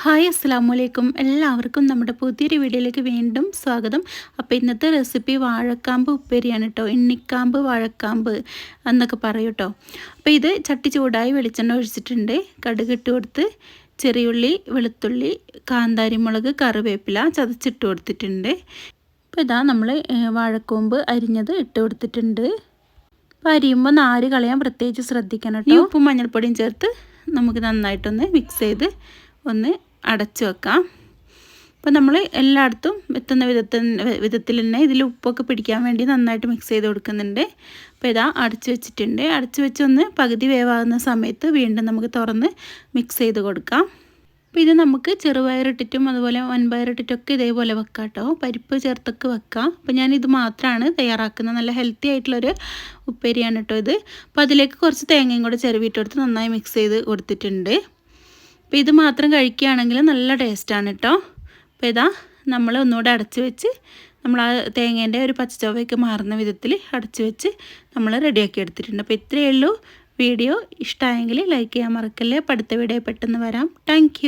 Hi അസ്സാം വലൈക്കും എല്ലാവർക്കും നമ്മുടെ പുതിയൊരു വീഡിയോയിലേക്ക് വീണ്ടും സ്വാഗതം. അപ്പോൾ ഇന്നത്തെ റെസിപ്പി വാഴക്കാമ്പ് ഉപ്പേരിയാണ് കേട്ടോ എണ്ണിക്കാമ്പ് വാഴക്കാമ്പ് എന്നൊക്കെ പറയും കേട്ടോ അപ്പോൾ ഇത് ചട്ടി ചൂടായി വെളിച്ചെണ്ണ ഒഴിച്ചിട്ടുണ്ട്. കടുക് ഇട്ട് കൊടുത്ത് ചെറിയുള്ളി വെളുത്തുള്ളി കാന്താരിമുളക് കറിവേപ്പില ചതച്ചിട്ട് കൊടുത്തിട്ടുണ്ട്. അപ്പോൾ ഇതാ നമ്മൾ വാഴക്കൊമ്പ് അരിഞ്ഞത് ഇട്ട് കൊടുത്തിട്ടുണ്ട്. അപ്പോൾ അരിയുമ്പോൾ നാര് കളയാൻ പ്രത്യേകിച്ച് ശ്രദ്ധിക്കണം കേട്ടോ ഉപ്പും മഞ്ഞൾപ്പൊടിയും ചേർത്ത് നമുക്ക് നന്നായിട്ടൊന്ന് മിക്സ് ചെയ്ത് ഒന്ന് അടച്ചു വെക്കാം. അപ്പോൾ നമ്മൾ എല്ലായിടത്തും എത്തുന്ന വിധത്തിൽ വിധത്തിൽ തന്നെ ഇതിൽ ഉപ്പൊക്കെ പിടിക്കാൻ വേണ്ടി നന്നായിട്ട് മിക്സ് ചെയ്ത് കൊടുക്കുന്നുണ്ട്. അപ്പോൾ ഇതാ അടച്ചു വെച്ചിട്ടുണ്ട്. അടച്ചു വെച്ചൊന്ന് പകുതി വേവാകുന്ന സമയത്ത് വീണ്ടും നമുക്ക് തുറന്ന് മിക്സ് ചെയ്ത് കൊടുക്കാം. അപ്പോൾ ഇത് നമുക്ക് ചെറുപയറിട്ടിട്ടും അതുപോലെ വൻപയറിട്ടിട്ടൊക്കെ ഇതേപോലെ വെക്കാം കേട്ടോ പരിപ്പ് ചേർത്തൊക്കെ വെക്കാം. അപ്പോൾ ഞാൻ ഇത് മാത്രമാണ് തയ്യാറാക്കുന്നത്. നല്ല ഹെൽത്തി ആയിട്ടുള്ളൊരു ഉപ്പേരിയാണ് കേട്ടോ ഇത്. അപ്പോൾ അതിലേക്ക് കുറച്ച് തേങ്ങയും കൂടെ ചെറുവിട്ടെടുത്ത് നന്നായി മിക്സ് ചെയ്ത് കൊടുത്തിട്ടുണ്ട്. അപ്പോൾ ഇത് മാത്രം കഴിക്കുകയാണെങ്കിൽ നല്ല ടേസ്റ്റാണ് കേട്ടോ അപ്പോൾ ഇതാ നമ്മൾ ഒന്നുകൂടെ അടച്ച് വെച്ച് നമ്മൾ ആ തേങ്ങേന്റെ ഒരു പച്ചച്ചവയൊക്കെ മാറുന്ന വിധത്തിൽ അടച്ച് വെച്ച് നമ്മൾ റെഡിയാക്കി എടുത്തിട്ടുണ്ട്. അപ്പോൾ ഇത്രയേ ഉള്ളൂ. വീഡിയോ ഇഷ്ടമായെങ്കിൽ ലൈക്ക് ചെയ്യാൻ മറക്കല്ലേ. അടുത്ത വീഡിയോ പെട്ടെന്ന് വരാം. താങ്ക്